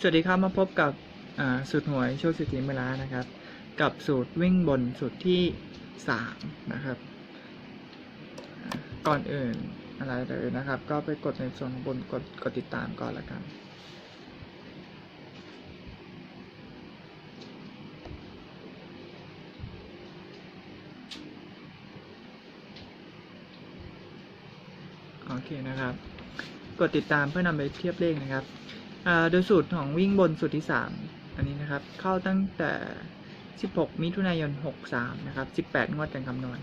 สวัสดีครับมาพบกับสูตรหวยโชคสิทธิเวลานะครับ กับสูตรวิ่งบนสูตรที่สามนะครับ ก่อนอื่นอะไรเลยนะครับ ก็ไปกดในส่วนบนกดกดติดตามก่อนละกันโอเคนะครับ กดติดตามเพื่อนำไปเทียบเลขนะครับ โดยสูตรของวิ่งบนสูตรที่ 3 อันนี้นะครับ เข้าตั้งแต่ 16 มิถุนายน 63 นะครับ 18 งวดการคำนวณ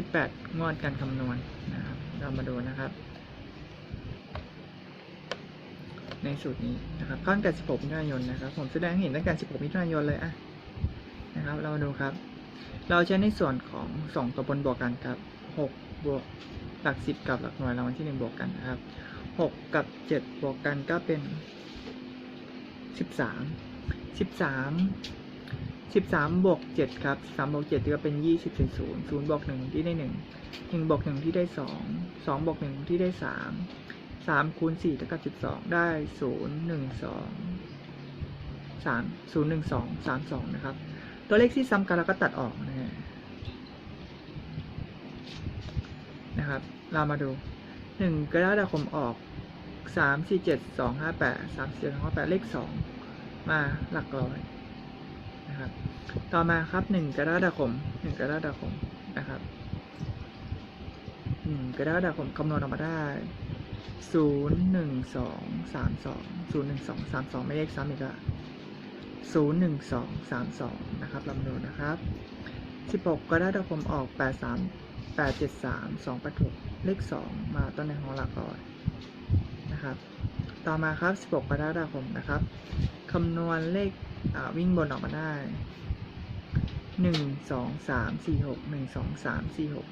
18 งวดการคำนวณนะครับ เรามาดูนะครับ ในสูตรนี้นะครับข้าตั้งแต่ 16 มิถุนายนนะครับ ผมแสดงให้เห็นตั้งแต่ 16 มิถุนายนเลยอะนะครับ เรามาดูครับ เราใช้ในส่วนของสองตัวบนบวกกันครับหกบวก หลักสิบกับหลักหน่วยรางวัลที่หนึ่งบวกกันนะครับหกกับเจ็ดบวกกันก็เป็นสิบสามสิบสามสิบสามบวกเจ็ดครับสามบวกเจ็ดก็เป็นยี่สิบเป็นศูนย์ศูนย์บวกหนึ่งที่ได้หนึ่งหนึ่งบวกหนึ่งที่ได้สองสองบวกหนึ่งที่ได้สามสามคูณสี่เท่ากับสิบสองได้ศูนย์หนึ่งสองสามศูนย์หนึ่งสองสามสองนะครับ ตัวเลขที่ซ้ำกันเราก็ตัดออกนะฮะ นะครับ เรามาดูหนึ่งกรกฎาคมออกสามสี่เจ็ดสองห้าแปดสามสี่สองห้าแปดเลขสองมาหลักร้อยนะครับ ต่อมาครับหนึ่งกรกฎาคมหนึ่งกรกฎาคมนะครับหนึ่งกรกฎาคมคำนวณออกมาได้ศูนย์หนึ่งสองสามสองศูนย์หนึ่งสองสามสองไม่เลขซ้ำอีกอะศูนย์หนึ่งสองสามสองนะครับลำดูนะครับสิบหกกรกฎาคมออกแปดสาม แปดเจ็ดสามสองแปดหกเลขสองมาต้นในของหลักร้อยนะครับ ต่อมาครับสิบหกกรกฎาคมนะครับคำนวณเลขวิ่งบนออกมาได้หนึ่งสองสามสี่หกหนึ่งสองสามสี่หก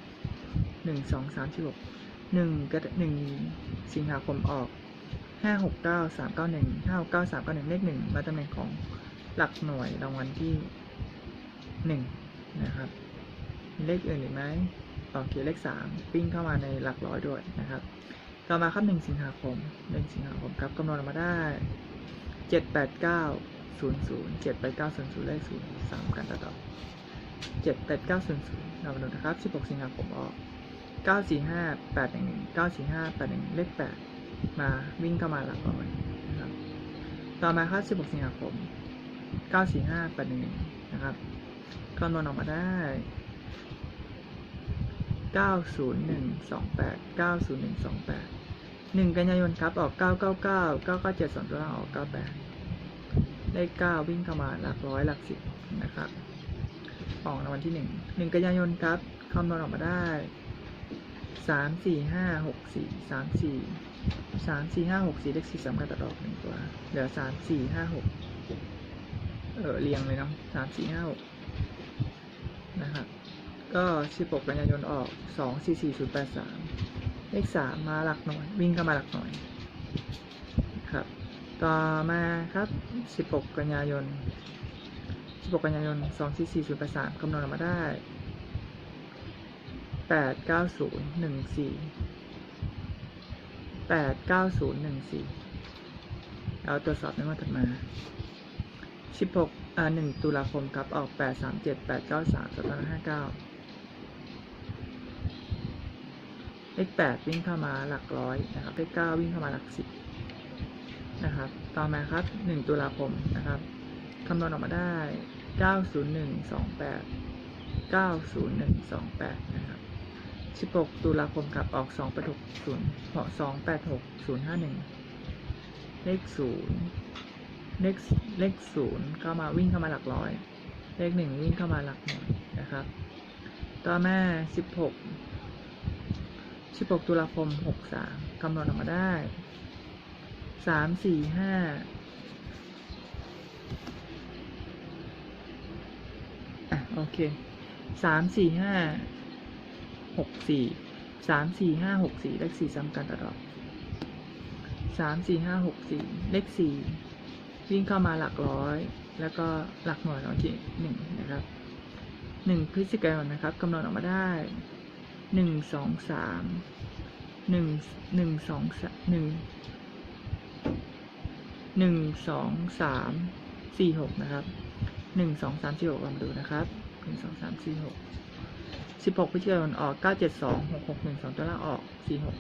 หนึ่งสองสามสี่หกหนึ่งกหนึ่งสิงหาคมออกห้าหกเก้าสามเก้าหนึ่งห้าหกเก้าสามเก้าหนึ่งเลขหนึ่งมาตำแหน่งของหลักหน่วยรางวัลที่หนึ่งนะครับ เลขอื่นอีกไหม โอเคเลขสามปิ้งเข้ามาในหลักร้อยด้วยนะครับ ต่อมาครับหนึ่งสิงหาคมหนึ่งสิงหาคมครับคำนวณออกมาได้เจ็ดแปดเก้าศูนย์ศูนย์เจ็ดแปเก้าศูนย์ศูนย์เลขศูนย์สามกันต่อต่อเจ็ดแปดเก้าศูนย์ศูนย์เรามาดูนะครับสิบหกสิงหาคมออกเก้าสี่ห้าแปดหนึ่งเก้าสี่ห้าแปดหนึ่งเลขแปดมาวิ่งเข้ามาหลักร้อยนะครับ ต่อมาครับสิบหกสิงหาคมเก้าสี่ห้าแปดหนึ่งนะครับคำนวณออกมาได้ เก้าศูนย์หนึ่งสองแปดเก้าศูนย์หนึ่งสองแปดหนึ่งกันยายนครับ ออกเก้าเก้าเก้าเก้าเก้าเจ็ดสองตัวล่างออกเก้าแปดเลขเก้าวิ่งเข้ามาหลักร้อยหลักสิบนะครับออกรางวัลที่หนึ่งหนึ่งกันยายนครับคำนวณออกมาได้สามสี่ห้าหกสี่สามสี่สามสี่ห้าหกสี่เลขสี่สำคัญตัดออกหนึ่งตัว เหลือสามสี่ห้าหกเออเรียงเลยเนาะสามสี่ห้านะครับ ก็ 16 กันยายนออก 244083 เลข 3 มาหลักหน่วย วิ่งก็มาหลักหน่วย ครับ ต่อมาครับ 16 กันยายน 16 กันยายน 244083 คำนวณออกมาได้ 89014 89014 เอาตรวจสอบในวันถัดมา 16อ่า1ตุลาคมครับ ออก 837 893 2559 เลขแปดวิ่งเข้ามาหลักร้อยนะครับ เลขเก้าวิ่งเข้ามาหลักสิบนะครับ ต่อมาครับหนึ่งตุลาคมนะครับคำนวณออกมาได้เก้าศูนย์หนึ่งสองแปดเก้าศูนย์หนึ่งสองแปดนะครับสิบหกตุลาคมครับออกสองแปดหกศูนย์เพาะสองแปดหกศูนย์ห้าหนึ่งเลขศูนย์เลขเลขศูนย์เข้ามาวิ่งเข้ามาหลักร้อย เลขหนึ่งวิ่งเข้ามาหลักหน่วยนะครับ ต่อมาสิบหก สิบกตุลาคมหกสามคำนวณออกมาได้สามสี่ห้าอะโอเคสามสี่ห้าหกสี่สามสี่ห้าหกสี่เลขสี่ซ้ำกันตลอดสามสี่ห้าหกสี่เลขสี่วิ่งเข้ามาหลักร้อย แล้วก็หลักหน่วยของที่หนึ่งนะครับหนึ่งพฤศจิกายนนะครับกำหนดออกมาได้ หนึ่งสองสามหนึ่งหนึ่งสองสามหนึ่งหนึ่งสองสามสี่หกนะครับหนึ่งสองสามสี่หกลองมาดูนะครับหนึ่งสองสามสี่หกสิบหกพฤศจิกายนออกเก้าเจ็ดสองหกหกหนึ่งสองตัวล่างออกสี่หก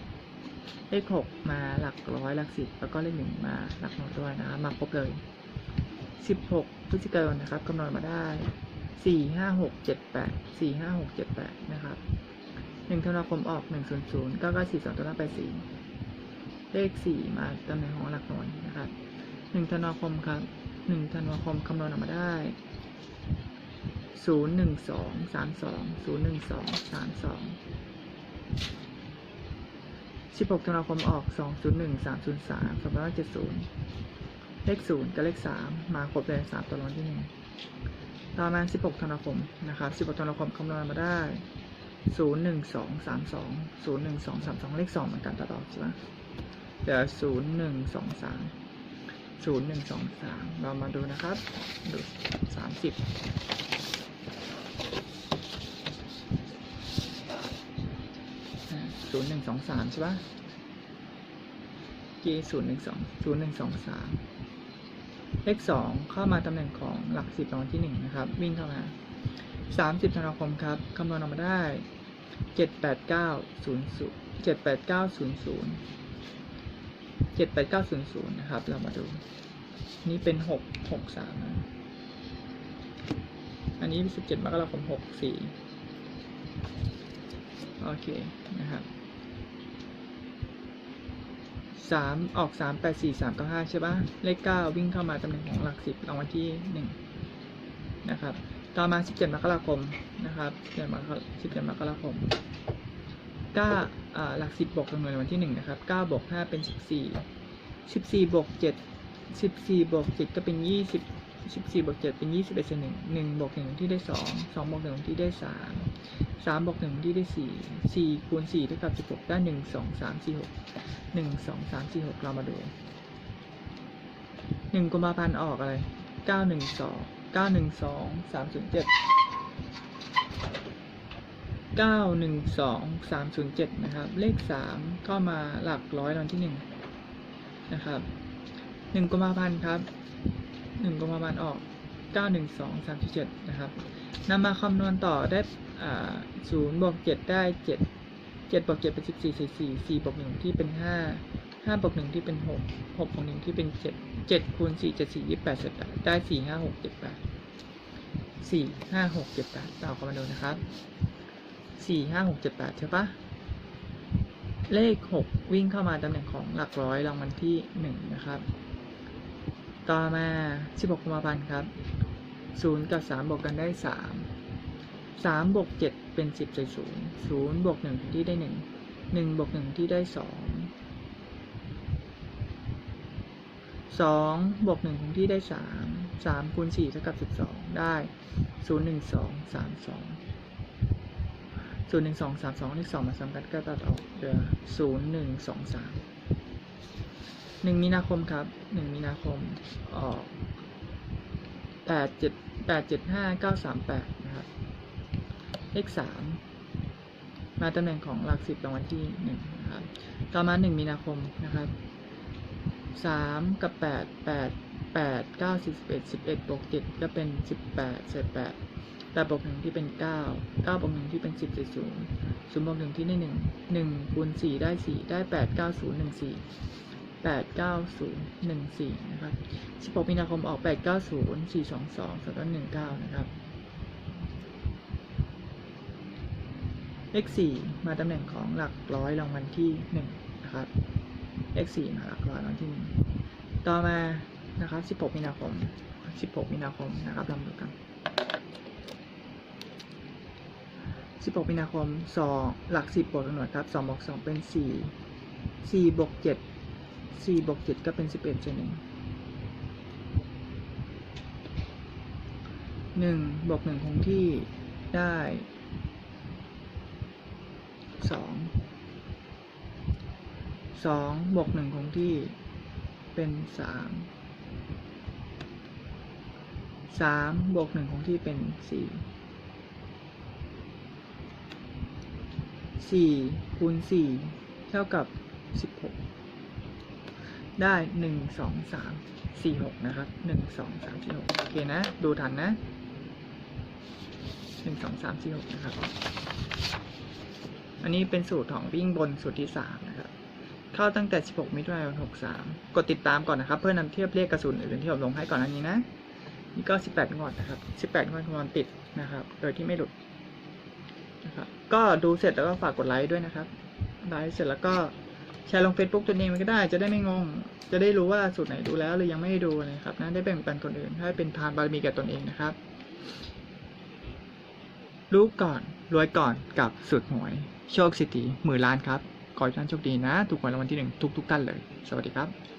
เลขหกมาหลักร้อยหลักสิบแล้วก็เลขหนึ่งมาหลักหน่วยด้วยนะมาครบเลยสิบหกพฤศจิกายนนะครับคำนวณมาได้สี่ห้าหกเจ็ดแปดสี่ห้าหกเจ็ดแปดนะครับ หนึ่งธันวาคมออกหนึ่งศูนย์ศูนย์เก้าเก้าสี่สองตัวล่าไปสี่เลขสี่มาตำแหน่งของหลักหน่วยนะครับหนึ่งธันวาคมครับหนึ่งธันวาคมคำนวณออกมาได้ศูนย์หนึ่งสองสามสองศูนย์หนึ่งสองสามสอง16ธันวาคมออก201 303 2570เจ็ดศูนย์เลข0กับเลข3มมาครบเลย3ตัวรองที่1ต่อมา16ธันวาคมนะครับ16ธันวาคมคำนวณมาได้ 01232 01232เลข2เหมือนกันตลอดใช่ไหมเดี๋ยว0123 0123เรามาดูนะครับ ดู30ศูนย์หนึ่งสองสามใช่ปะกีศูนย์หนึ่งสองศูนย์หนึ่งสองสามเลขสองเข้ามาตำแหน่งของหลักสิบรางวัลที่หนึ่งนะครับ วิ่งเข้ามา สามสิบธันวาคมครับคำนวณออกมาได้เจ็ดแปดเก้าศูนย์ศูนย์เจ็ดแปดเก้าศูนย์ศูนย์เจ็ดแปดเก้าศูนย์ศูนย์นะครับ เรามาดู นี่เป็นหกหกสามนะอันนี้สิบเจ็ดมกราคมหกสี่โอเค นะครับสามออกสามแปดสี่สามเก้าห้าใช่ปะเลขเก้าวิ่งเข้ามาตำแหน่งของหลักสิบรางวัลที่หนึ่งนะครับ ต่อมาสิบเจ็ดมกราคมนะครับสิบเจ็ดมกราสิบเจ็ดมกราคมเก้าหลักสิบบวกจำนวนรางวัลที่หนึ่งนะครับเก้าบวกห้าเป็นสิบสี่สิบสี่บวกเจ็ดสิบสี่บวกเจ็ดก็เป็นยี่สิบสิบสี่บวกเจ็ดเป็นยี่สิบเอ็ดส่วนหนึ่งหนึ่งบวกหนึ่งที่ได้สองสองบวกหนึ่งที่ได้สามสามบวกหนึ่งที่ได้สี่สี่คูณสี่เท่ากับสิบหกได้หนึ่งสองสามสี่หกหนึ่งสองสามสี่หกเรามาดูหนึ่งกุมภาพันธ์ออกอะไรเก้าหนึ่งสอง เก้าหนึ่งสองสามศูนย์เจ็ดเก้าหนึ่งสองสามศูนย์เจ็ดนะครับ เลขสามก็มาหลักร้อยรางวัลที่หนึ่งนะครับหนึ่งกุมภาพันธ์ครับหนึ่งกุมภาพันธ์ออกเก้าหนึ่งสองสามเจ็ดนะครับนำมาคำนวณต่อได้ศูนย์บวกเจ็ดได้เจ็ดเจ็ดบวกเจ็ดเป็นสิบสี่สี่สี่สี่บวกหนึ่งที่เป็นห้า ห้าบวกหนึ่งที่เป็นหกหกบวกหนึ่งที่เป็นเจ็ดเจ็ดคูณสี่เจ็ดสี่ยี่แปดสิบแปดได้สี่ห้าหกเจ็ดแปดสี่ห้าหกเจ็ดแปดต่อกันมาดูนะครับสี่ห้าหกเจ็ดแปดใช่ปะเลขหกวิ่งเข้ามาตำแหน่งของหลักร้อยรางวัลที่หนึ่งนะครับ ต่อมาสิบหกกุมภาพันธ์ครับศูนย์กับสามบวกกันได้สามสามบวกเจ็ดเป็นสิบใส่ศูนย์ศูนย์บวกหนึ่งที่ได้หนึ่งหนึ่งบวกหนึ่งที่ได้สอง สองบวกหนึ่งคงที่ได้สามสามคูณสี่เท่ากับสิบสองได้ศูนย์หนึ่งสองสามสองศูนย์หนึ่งสองสามสองเลขสองมาซ้ำกันก็ตัดออกเหลือศูนย์หนึ่งสองสามหนึ่งมีนาคมครับหนึ่งมีนาคมออกแปดเจ็ดแปดเจ็ดห้าเก้าสามแปดนะครับเลขสามมาตำแหน่งของหลักสิบรางวัลที่หนึ่งนะครับต่อมาหนึ่งมีนาคมนะครับ สามกับแปดแปดแปดเก้าสิบเอ็ดสิบเอ็ดบวกเจ็ดก็เป็นสิบแปดเศษแปดแปดบวกหนึ่งที่เป็นเก้าเก้าบวกหนึ่งที่เป็นสิบเศษศูนย์ศูนย์บวกหนึ่งที่ได้หนึ่งหนึ่งคูณสี่ได้สี่ได้แปดเก้าศูนย์หนึ่งสี่แปดเก้าศูนย์หนึ่งสี่นะครับสิบหกมีนาคมออกแปดเก้าศูนย์สี่สองสองสองหนึ่งเก้านะครับเลขสี่มาตำแหน่งของหลักร้อยรางวัลที่หนึ่งนะครับ เลขสี่มาหลักร้อยวัลที่หนึ่งต่อมานะครับสิบหกมีนาคมสิบหกมีนาคมนะครับลองดูกันสิบหกมีนาคมสองหลักสิบบวกกำหนดครับสองบวกสองเป็นสี่สี่บวกเจ็ดสี่บวกเจ็ดก็เป็นสิบเอ็ดส่วนหนึ่งหนึ่งบวกหนึ่งคงที่ได้สอง สองบวกหนึ่งคงที่เป็นสามสามบวกหนึ่งคงที่เป็นสี่สี่คูณสี่เท่ากับสิบหกได้หนึ่งสองสามสี่หกนะครับหนึ่งสองสามสี่หกโอเคนะ ดูทันนะหนึ่งสองสามสี่หกนะครับ อันนี้เป็นสูตรของวิ่งบนสูตรที่สาม เข้าตั้งแต่ 16 มิถุนายน 63 กดติดตามก่อนนะครับ เพื่อนำเทียบเลขกระสุนอื่นที่ผมลงให้ก่อนอันนี้นะ นี่ก็ 18 งวดนะครับ 18 งวดคำนวณติดนะครับ โดยที่ไม่หลุดนะครับ ก็ดูเสร็จแล้วก็ฝากกดไลค์ด้วยนะครับ ไลค์เสร็จแล้วก็แชร์ลง Facebook ตัวเองมันก็ได้ จะได้ไม่งง จะได้รู้ว่าสูตรไหนดูแล้วหรือยังไม่ได้ดูนะครับนะได้แบ่งปันคนอื่นให้เป็นทานบารมีแก่ตนเองนะครับ รู้ก่อนรวยก่อนกับสุดหวย โชคสิทธิหมื่นล้านครับ ขอให้ท่านโชคดีนะ ถูกหวยรางวัลที่หนึ่งทุกทุกๆท่านเลย สวัสดีครับ